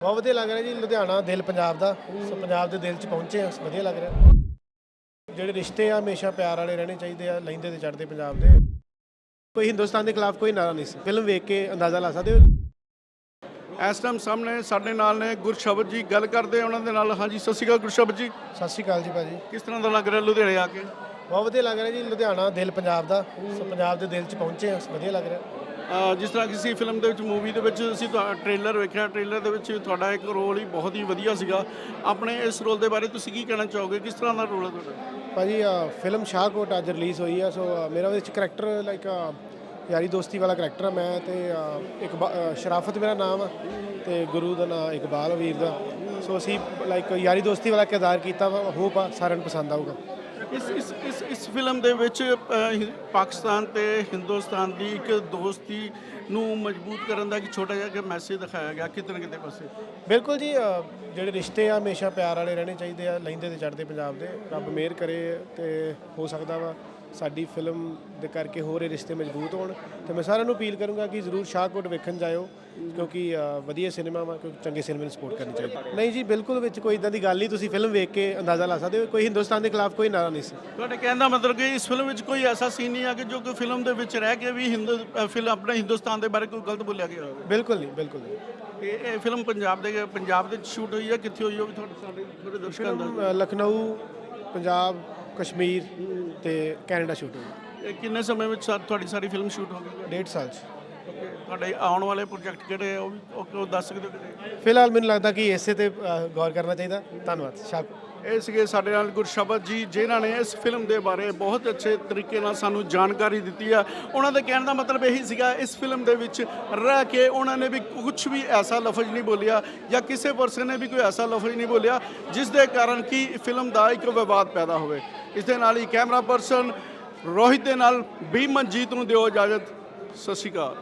ਬਹੁਤ ਵਧੀਆ ਲੱਗ ਰਿਹਾ ਜੀ ਲੁਧਿਆਣਾ ਦਿਲ ਪੰਜਾਬ ਦਾ। ਸੋ ਪੰਜਾਬ ਦੇ ਦਿਲ 'ਚ ਪਹੁੰਚੇ ਆ ਵਧੀਆ ਲੱਗ ਰਿਹਾ। ਜਿਹੜੇ ਰਿਸ਼ਤੇ ਆ ਹਮੇਸ਼ਾ ਪਿਆਰ ਵਾਲੇ ਰਹਿਣੇ ਚਾਹੀਦੇ ਆ ਲੈਂਦੇ ਤੇ ਚੜਦੇ ਪੰਜਾਬ ਦੇ। ਕੋਈ ਹਿੰਦੁਸਤਾਨ ਦੇ ਖਿਲਾਫ ਕੋਈ ਨਾਰਾ ਨਹੀਂ ਸੀ। ਫਿਲਮ ਵੇਖ ਕੇ ਅੰਦਾਜ਼ਾ ਲਾ ਸਕਦੇ ਹੋ? ਇਸ ਟਾਈਮ ਸਾਹਮਣੇ ਸਾਡੇ ਨਾਲ ਨੇ ਗੁਰਸ਼ਬਦ ਜੀ। ਗੱਲ ਕਰਦੇ ਆ ਉਹਨਾਂ ਦੇ ਨਾਲ। ਹਾਂਜੀ ਸਤਿ ਸ਼੍ਰੀ ਅਕਾਲ ਗੁਰਸ਼ਬਦ ਜੀ। ਸਤਿ ਸ਼੍ਰੀ ਅਕਾਲ ਜੀ ਭਾਜੀ। ਕਿਸ ਤਰ੍ਹਾਂ ਦਾ ਲੱਗ ਰਿਹਾ ਲੁਧਿਆਣੇ ਆ ਕੇ? ਬਹੁਤ ਵਧੀਆ ਲੱਗ ਰਿਹਾ ਜੀ ਲੁਧਿਆਣਾ ਦਿਲ ਪੰਜਾਬ ਦਾ। ਸੋ ਪੰਜਾਬ ਦੇ ਦਿਲ 'ਚ ਪਹੁੰਚੇ ਆ ਵਧੀਆ ਲੱਗ ਰਿਹਾ। ਜਿਸ ਤਰ੍ਹਾਂ ਕਿਸੇ ਫਿਲਮ ਦੇ ਵਿੱਚ ਮੂਵੀ ਦੇ ਵਿੱਚ ਅਸੀਂ ਟ੍ਰੇਲਰ ਵੇਖਿਆ। ਟ੍ਰੇਲਰ ਦੇ ਵਿੱਚ ਤੁਹਾਡਾ ਇੱਕ ਰੋਲ ਹੀ ਬਹੁਤ ਹੀ ਵਧੀਆ ਸੀਗਾ। ਆਪਣੇ ਇਸ ਰੋਲ ਦੇ ਬਾਰੇ ਤੁਸੀਂ ਕੀ ਕਹਿਣਾ ਚਾਹੋਗੇ? ਕਿਸ ਤਰ੍ਹਾਂ ਦਾ ਰੋਲ ਹੈ ਤੁਹਾਡਾ? ਭਾਜੀ ਅ, ਫਿਲਮ ਸ਼ਾਹਕੋਟ ਅੱਜ ਰਿਲੀਜ਼ ਹੋਈ ਆ ਸੋ ਮੇਰਾ ਉਹਦੇ ਵਿੱਚ ਕਰੈਕਟਰ ਲਾਈਕ ਯਾਰੀ ਦੋਸਤੀ ਵਾਲਾ ਕਰੈਕਟਰ ਆ ਮੈਂ ਤੇ ਅ, ਇੱਕ ਸ਼ਰਾਫਤ ਮੇਰਾ ਨਾਮ ਆ ਤੇ ਗੁਰੂ ਦਾ ਨਾਮ ਇਕਬਾਲ ਵੀਰ ਦਾ। ਸੋ ਅਸੀਂ ਲਾਈਕ ਯਾਰੀ ਦੋਸਤੀ ਵਾਲਾ ਕਿਰਦਾਰ ਕੀਤਾ ਵਾ। ਹੋਪ ਆ ਸਾਰਿਆਂ ਨੂੰ ਪਸੰਦ ਆਊਗਾ। ਇਸ ਇਸ ਇਸ ਇਸ ਫਿਲਮ ਦੇ ਵਿੱਚ ਪਾਕਿਸਤਾਨ ਤੇ ਹਿੰਦੁਸਤਾਨ ਦੀ ਇੱਕ ਦੋਸਤੀ ਨੂੰ ਮਜ਼ਬੂਤ ਕਰਨ ਦਾ ਇੱਕ ਛੋਟਾ ਜਿਹਾ ਕਿ ਮੈਸੇਜ ਦਿਖਾਇਆ ਗਿਆ। ਕਿਤੇ ਨਾ ਕਿਤੇ ਪਾਸੇ। ਬਿਲਕੁਲ ਜੀ ਜਿਹੜੇ ਰਿਸ਼ਤੇ ਆ ਹਮੇਸ਼ਾ ਪਿਆਰ ਵਾਲੇ ਰਹਿਣੇ ਚਾਹੀਦੇ ਆ ਲੈਂਦੇ ਤੇ ਚੜਦੇ ਪੰਜਾਬ ਦੇ। ਰੱਬ ਮਿਹਰ ਕਰੇ ਤੇ ਹੋ ਸਕਦਾ ਵਾ। ਸਾਡੀ ਫਿਲਮ ਦੇ ਕਰਕੇ ਹੋਰ ਇਹ ਰਿਸ਼ਤੇ ਮਜ਼ਬੂਤ ਹੋਣ ਤੇ ਮੈਂ ਸਾਰਿਆਂ ਨੂੰ ਅਪੀਲ ਕਰੂੰਗਾ ਕਿ ਜ਼ਰੂਰ ਸ਼ਾਹਕੋਟ ਵੇਖਣ ਜਾਇਓ ਕਿਉਂਕਿ ਅ, ਵਧੀਆ ਸਿਨੇਮਾ ਵਾ ਕਿਉਂਕਿ ਚੰਗੇ ਸਿਨੇਮੇ ਨੂੰ ਸਪੋਰਟ ਕਰਨੀ ਚਾਹੀਦੀ। ਨਹੀਂ ਜੀ ਬਿਲਕੁਲ ਵਿੱਚ ਕੋਈ ਇਦਾਂ ਦੀ ਗੱਲ ਨਹੀਂ ਤੁਸੀਂ ਫਿਲਮ ਵੇਖ ਕੇ ਅੰਦਾਜ਼ਾ ਲਾ ਸਕਦੇ ਹੋ ਕੋਈ ਹਿੰਦੁਸਤਾਨ ਦੇ ਖਿਲਾਫ ਕੋਈ ਨਾਰਾ ਨਹੀਂ ਸੀ। ਤੁਹਾਡੇ ਕਹਿਣ ਦਾ ਮਤਲਬ ਕਿ ਇਸ ਫਿਲਮ ਵਿੱਚ ਕੋਈ ਐਸਾ ਸੀਨ ਨਹੀਂ ਆ ਕਿ ਜੋ ਕਿ ਫਿਲਮ ਦੇ ਵਿੱਚ ਰਹਿ ਕੇ ਵੀ ਹਿੰਦੂ ਫਿਲਮ ਆਪਣੇ ਹਿੰਦੁਸਤਾਨ ਦੇ ਬਾਰੇ ਕੋਈ ਗਲਤ ਬੋਲਿਆ ਗਿਆ ਹੋਵੇ। ਬਿਲਕੁਲ ਨਹੀਂ ਬਿਲਕੁਲ ਨਹੀਂ। ਇਹ ਇਹ ਫਿਲਮ ਪੰਜਾਬ ਦੇ ਪੰਜਾਬ ਦੇ ਸ਼ੂਟ ਹੋਈ ਹੈ ਕਿੱਥੇ ਹੋਈ ਹੈ ਉਹ ਵੀ ਤੁਹਾਡੇ ਸਾਡੇ ਥੋੜੇ ਦਰਸ਼ਕਾਂ ਦਾ ਫਿਲਮ ਅ, ਲਖਨਊ ਪੰਜਾਬ ਕਸ਼ਮੀਰ ਤੇ ਕੈਨੇਡਾ ਸ਼ੂਟ ਹੋਈ। ਇਹ ਕਿੰਨੇ ਸਮੇਂ ਵਿੱਚ ਸਾ- ਤੁਹਾਡੀ ਸਾਰੀ ਫਿਲਮ ਸ਼ੂਟ ਹੋ ਗਈ? ਡੇਢ ਸਾਲ 'ਚ। ਤੁਹਾਡੇ ਆਉਣ ਵਾਲੇ ਪ੍ਰੋਜੈਕਟ ਕਿਹੜੇ ਆ? ਉਹ ਵੀ ਉਹ ਦੱਸ ਸਕਦੇ ਹੋ ਕਿਤੇ? ਫਿਲਹਾਲ ਮੈਨੂੰ ਲੱਗਦਾ ਕਿ ਇਸੇ ਤੇ ਅ, ਗੌਰ ਕਰਨਾ ਚਾਹੀਦਾ। ਧੰਨਵਾਦ ਸ਼ਾਕ ਇਹ ਸੀਗੇ ਸਾਡੇ ਨਾਲ ਗੁਰਸ਼ਬਦ ਜੀ, ਜਿਨ੍ਹਾਂ ਨੇ ਇਸ ਫਿਲਮ ਦੇ ਬਾਰੇ ਬਹੁਤ ਅੱਛੇ ਤਰੀਕੇ ਨਾਲ ਸਾਨੂੰ ਜਾਣਕਾਰੀ ਦਿੱਤੀ ਆ। ਉਹਨਾਂ ਦੇ ਕਹਿਣ ਦਾ ਮਤਲਬ ਇਹੀ ਸੀਗਾ, ਇਸ ਫਿਲਮ ਦੇ ਵਿੱਚ ਰਹਿ ਕੇ ਉਹਨਾਂ ਨੇ ਵੀ ਕੁਝ ਵੀ ਐਸਾ ਲਫ਼ਜ਼ ਨਹੀਂ ਬੋਲਿਆ ਜਾਂ ਕਿਸੇ ਪਰਸਨ ਨੇ ਵੀ ਕੋਈ ਐਸਾ ਲਫ਼ਜ਼ ਨਹੀਂ ਬੋਲਿਆ, ਜਿਸ ਦੇ ਕਾਰਨ ਕਿ ਫਿਲਮ ਦਾ ਇੱਕ ਵਿਵਾਦ ਪੈਦਾ ਹੋਵੇ। ਇਸ ਦੇ ਨਾਲ ਹੀ ਕੈਮਰਾ ਪਰਸਨ ਰੋਹਿਤ ਦੇ ਨਾਲ ਬੀਮਨਜੀਤ ਨੂੰ ਦਿਓ ਇਜਾਜ਼ਤ। ਸਤਿ ਸ਼੍ਰੀ ਅਕਾਲ।